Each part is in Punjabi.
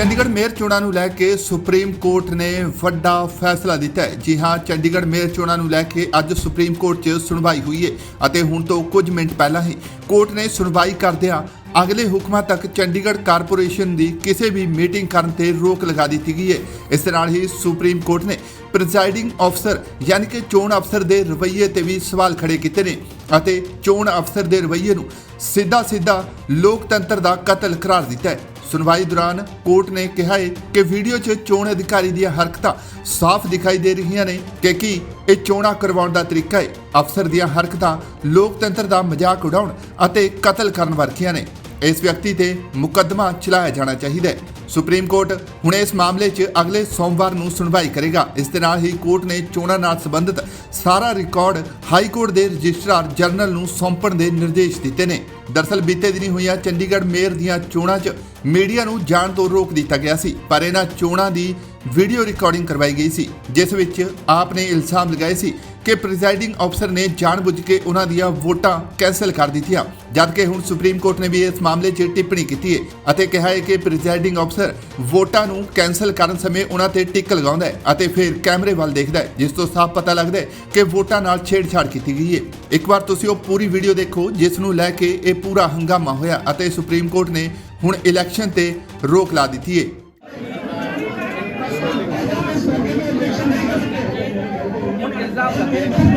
ਚੰਡੀਗੜ੍ਹ ਮੇਅਰ ਚੋਣਾਂ ਨੂੰ ਲੈ ਕੇ ਸੁਪਰੀਮ ਕੋਰਟ ਨੇ ਵੱਡਾ ਫੈਸਲਾ ਦਿੱਤਾ ਹੈ। ਜੀ ਹਾਂ, ਚੰਡੀਗੜ੍ਹ ਮੇਅਰ ਚੋਣਾਂ ਨੂੰ ਲੈ ਕੇ ਅੱਜ ਸੁਪਰੀਮ ਕੋਰਟ 'ਚ ਸੁਣਵਾਈ ਹੋਈ ਹੈ ਅਤੇ ਹੁਣ ਤੋਂ ਕੁਝ ਮਿੰਟ ਪਹਿਲਾਂ ਹੀ ਕੋਰਟ ਨੇ ਸੁਣਵਾਈ ਕਰਦਿਆਂ ਅਗਲੇ ਹੁਕਮਾਂ ਤੱਕ ਚੰਡੀਗੜ੍ਹ ਕਾਰਪੋਰੇਸ਼ਨ ਦੀ ਕਿਸੇ ਵੀ ਮੀਟਿੰਗ ਕਰਨ ਤੇ ਰੋਕ ਲਗਾ ਦਿੱਤੀ ਗਈ ਹੈ। ਇਸ ਨਾਲ ਹੀ ਸੁਪਰੀਮ ਕੋਰਟ ਨੇ ਪ੍ਰੈਜ਼ਾਈਡਿੰਗ ਅਫਸਰ ਯਾਨੀ ਕਿ ਚੋਣ ਅਫਸਰ ਦੇ ਰਵੱਈਏ ਤੇ ਵੀ ਸਵਾਲ ਖੜੇ ਕੀਤੇ ਨੇ ਅਤੇ ਚੋਣ ਅਫਸਰ ਦੇ ਰਵੱਈਏ ਨੂੰ ਸਿੱਧਾ ਸਿੱਧਾ ਲੋਕਤੰਤਰ ਦਾ ਕਤਲ ਕਰਾਰ ਦਿੱਤਾ ਹੈ। ਸੁਣਵਾਈ ਦੌਰਾਨ ਕੋਰਟ ਨੇ ਕਿਹਾ ਹੈ ਕਿ ਵੀਡੀਓ 'ਚ ਚੋਣ ਅਧਿਕਾਰੀ ਦੀਆਂ ਹਰਕਤਾਂ ਸਾਫ਼ ਦਿਖਾਈ ਦੇ ਰਹੀਆਂ ਨੇ ਕਿ ਕੀ ਇਹ ਚੋਣਾਂ ਕਰਵਾਉਣ ਦਾ ਤਰੀਕਾ ਹੈ ਅਫਸਰ ਦੀਆਂ ਹਰਕਤਾਂ ਲੋਕਤੰਤਰ ਦਾ ਮਜ਼ਾਕ ਉਡਾਉਣ ਅਤੇ ਕਤਲ ਕਰਨ ਵਰਖੀਆਂ ਨੇ। ਇਸ ਵਿਅਕਤੀ ਤੇ ਮੁਕੱਦਮਾ ਚਲਾਇਆ ਜਾਣਾ ਚਾਹੀਦਾ ਹੈ ਸੁਪਰੀਮ ਕੋਰਟ ਹੁਣ ਇਸ ਮਾਮਲੇ 'ਚ ਅਗਲੇ ਸੋਮਵਾਰ ਨੂੰ ਸੁਣਵਾਈ ਕਰੇਗਾ। ਇਸ ਦੇ ਨਾਲ ਹੀ ਕੋਰਟ ਨੇ ਚੋਣਾਂ ਨਾਲ ਸੰਬੰਧਿਤ ਸਾਰਾ ਰਿਕਾਰਡ ਹਾਈ ਕੋਰਟ ਦੇ ਰਜਿਸਟਰਾਰ ਜਨਰਲ ਨੂੰ ਸੌਂਪਣ ਦੇ ਨਿਰਦੇਸ਼ ਦਿੱਤੇ ਨੇ। ਦਰਸਲ ਬੀਤੇ ਦਿਨੀ ਹੋਈਆਂ ਚੰਡੀਗੜ੍ਹ ਮੇਅਰ ਦੀਆਂ ਚੋਣਾਂ 'ਚ ਮੀਡੀਆ ਨੂੰ ਜਾਣ ਤੋਂ ਰੋਕ ਦਿੱਤਾ ਗਿਆ ਸੀ, ਪਰ ਇਹਨਾਂ ਚੋਣਾਂ ਦੀ ਵੀਡੀਓ ਰਿਕਾਰਡਿੰਗ ਕਰਵਾਈ ਗਈ ਸੀ, ਜਿਸ ਵਿੱਚ ਆਪ ਨੇ ਇਲਜ਼ਾਮ ਲਗਾਏ ਸੀ ਕਿ ਪ੍ਰੈਜ਼ਾਈਡਿੰਗ ਅਫਸਰ ਨੇ ਜਾਣਬੁੱਝ ਕੇ ਉਹਨਾਂ ਦੀਆਂ ਵੋਟਾਂ ਕੈਨਸਲ ਕਰ ਦਿੱਤੀਆਂ। ਜਦਕਿ ਹੁਣ ਸੁਪਰੀਮ ਕੋਰਟ ਨੇ ਵੀ ਇਸ ਮਾਮਲੇ 'ਚ ਟਿੱਪਣੀ ਕੀਤੀ ਹੈ ਅਤੇ ਕਿਹਾ ਹੈ ਕਿ ਪ੍ਰੈਜ਼ਾਈਡਿੰਗ ਅਫਸਰ ਵੋਟਾਂ ਨੂੰ ਕੈਨਸਲ ਕਰਨ ਸਮੇਂ ਉਹਨਾਂ ਤੇ ਟਿਕ ਲਗਾਉਂਦਾ ਹੈ ਅਤੇ ਫਿਰ ਕੈਮਰੇ ਵੱਲ ਦੇਖਦਾ ਹੈ ਜਿਸ ਤੋਂ ਸਾਫ਼ ਪਤਾ ਲੱਗਦਾ ਹੈ ਕਿ ਵੋਟਾਂ ਨਾਲ ਛੇੜਛਾੜ ਕੀਤੀ ਗਈ ਹੈ ਇੱਕ ਵਾਰ ਤੁਸੀਂ ਉਹ ਪੂਰੀ ਵੀਡੀਓ ਦੇਖੋ, ਜਿਸ ਨੂੰ ਲੈ ਕੇ ਇਹ ਪੂਰਾ ਹੰਗਾਮਾ ਹੋਇਆ ਅਤੇ ਸੁਪਰੀਮ ਕੋਰਟ ਨੇ ਹੁਣ ਇਲੈਕਸ਼ਨ ਤੇ ਰੋਕ ਲਾ ਦਿੱਤੀ ਹੈ ਹੁਣ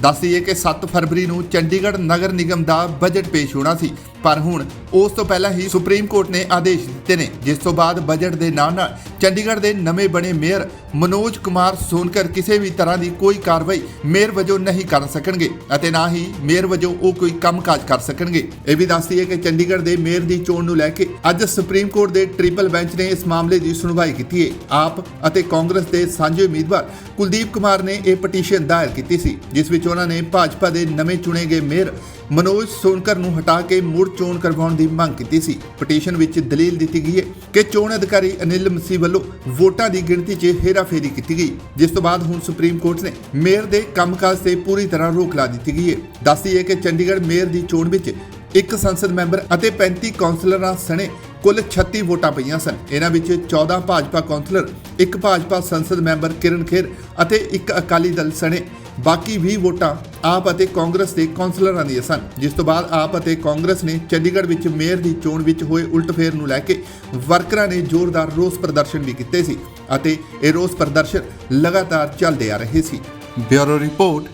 ਦੱਸ ਦਈਏ ਕਿ 7 ਫਰਵਰੀ ਨੂੰ ਚੰਡੀਗੜ੍ਹ ਨਗਰ ਨਿਗਮ ਦਾ ਬਜਟ ਪੇਸ਼ ਹੋਣਾ ਸੀ, ਪਰ ਹੁਣ ਉਸ ਤੋਂ ਪਹਿਲਾਂ ਹੀ ਸੁਪਰੀਮ ਕੋਰਟ ਨੇ ਆਦੇਸ਼ ਦਿੱਤੇ ਨੇ। ਜਿਸ ਤੋਂ ਬਾਅਦ ਬਜਟ ਦੇ ਨਾਲ ਨਾਲ ਚੰਡੀਗੜ੍ਹ ਦੇ ਨਵੇਂ ਬਣੇ ਮੇਅਰ ਮਨੋਜ ਕੁਮਾਰ ਸੋਨਕਰ ਕਿਸੇ ਵੀ ਤਰ੍ਹਾਂ ਦੀ ਕੋਈ ਕਾਰਵਾਈ ਮੇਅਰ ਵਜੋਂ ਨਹੀਂ ਕਰ ਸਕਣਗੇ ਅਤੇ ਨਾ ਹੀ ਮੇਅਰ ਵਜੋਂ ਉਹ ਕੋਈ ਕੰਮਕਾਜ ਕਰ ਸਕਣਗੇ। ਇਹ ਵੀ ਦੱਸਦੀ ਹੈ ਕਿ ਚੰਡੀਗੜ੍ਹ ਦੇ ਮੇਅਰ ਦੀ ਚੋਣ ਨੂੰ ਲੈ ਕੇ ਅੱਜ ਸੁਪਰੀਮ ਕੋਰਟ ਦੇ ਟ੍ਰਿਪਲ ਬੈਂਚ ਨੇ ਇਸ ਮਾਮਲੇ ਦੀ ਸੁਣਵਾਈ ਕੀਤੀ ਹੈ ਆਪ ਅਤੇ ਕਾਂਗਰਸ ਦੇ ਸਾਂਝੇ ਉਮੀਦਵਾਰ ਕੁਲਦੀਪ ਕੁਮਾਰ ਨੇ ਇਹ ਪਟੀਸ਼ਨ ਦਾਇਰ ਕੀਤੀ ਸੀ, ਜਿਸ ਵਿੱਚ ਉਹਨਾਂ ਨੇ ਭਾਜਪਾ ਦੇ ਨਵੇਂ ਚੁਣੇ ਗਏ ਮੇਅਰ ਮਨੋਜ ਸੋਨਕਰ ਨੂੰ ਹਟਾ ਕੇ ਮੁੜ ਚੋਣ ਕਰਵਾਉਣ ਦੀ ਮੰਗ ਕੀਤੀ ਸੀ। ਪਟੀਸ਼ਨ ਵਿੱਚ ਦਲੀਲ ਦਿੱਤੀ ਗਈ ਹੈ ਕਿ ਚੋਣ ਅਧਿਕਾਰੀ ਅਨਿਲ ਮਸੀਹ ਵੱਲੋਂ ਵੋਟਾਂ ਦੀ ਗਿਣਤੀ 'ਚ ਹੇਰਾਫੇਰੀ ਕੀਤੀ ਗਈ। ਜਿਸ ਤੋਂ ਬਾਅਦ ਹੁਣ ਸੁਪਰੀਮ ਕੋਰਟ ਨੇ ਮੇਅਰ ਦੇ ਕੰਮਕਾਜ ਤੇ ਪੂਰੀ ਤਰ੍ਹਾਂ ਰੋਕ ਲਾ ਦਿੱਤੀ ਗਈ ਹੈ। ਦੱਸਦੀ ਕਿ ਚੰਡੀਗੜ੍ਹ ਮੇਅਰ ਦੀ ਚੋਣ ਵਿੱਚ ਇੱਕ ਸੰਸਦ ਮੈਂਬਰ ਅਤੇ 35 ਕੌਂਸਲਰਾਂ ਸਣੇ ਕੁੱਲ 36 ਵੋਟਾਂ ਪਈਆਂ ਸਨ। ਇਹਨਾਂ ਵਿੱਚ 14 ਭਾਜਪਾ ਕੌਂਸਲਰ, ਇੱਕ ਭਾਜਪਾ ਸੰਸਦ ਮੈਂਬਰ ਕਿਰਨ ਖੇਰ ਅਤੇ ਇੱਕ ਅਕਾਲੀ ਦਲ ਸਣੇ ਬਾਕੀ 20 ਵੋਟਾਂ ਆਪ ਅਤੇ ਕਾਂਗਰਸ ਦੇ ਕੌਂਸਲਰਾਂ ਦੀਆਂ ਸਨ। ਜਿਸ ਤੋਂ ਬਾਅਦ ਆਪ ਅਤੇ ਕਾਂਗਰਸ ਨੇ ਚੰਡੀਗੜ੍ਹ ਵਿੱਚ ਮੇਅਰ ਦੀ ਚੋਣ ਵਿੱਚ ਹੋਏ ਉਲਟਫੇਰ ਨੂੰ ਲੈ ਕੇ ਵਰਕਰਾਂ ਨੇ ਜ਼ੋਰਦਾਰ ਰੋਸ ਪ੍ਰਦਰਸ਼ਨ ਵੀ ਕੀਤੇ ਸੀ ਅਤੇ ਇਹ ਰੋਸ ਪ੍ਰਦਰਸ਼ਨ ਲਗਾਤਾਰ ਚੱਲਦੇ ਆ ਰਹੇ ਸੀ। Bureau report,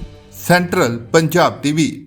central Punjab TV.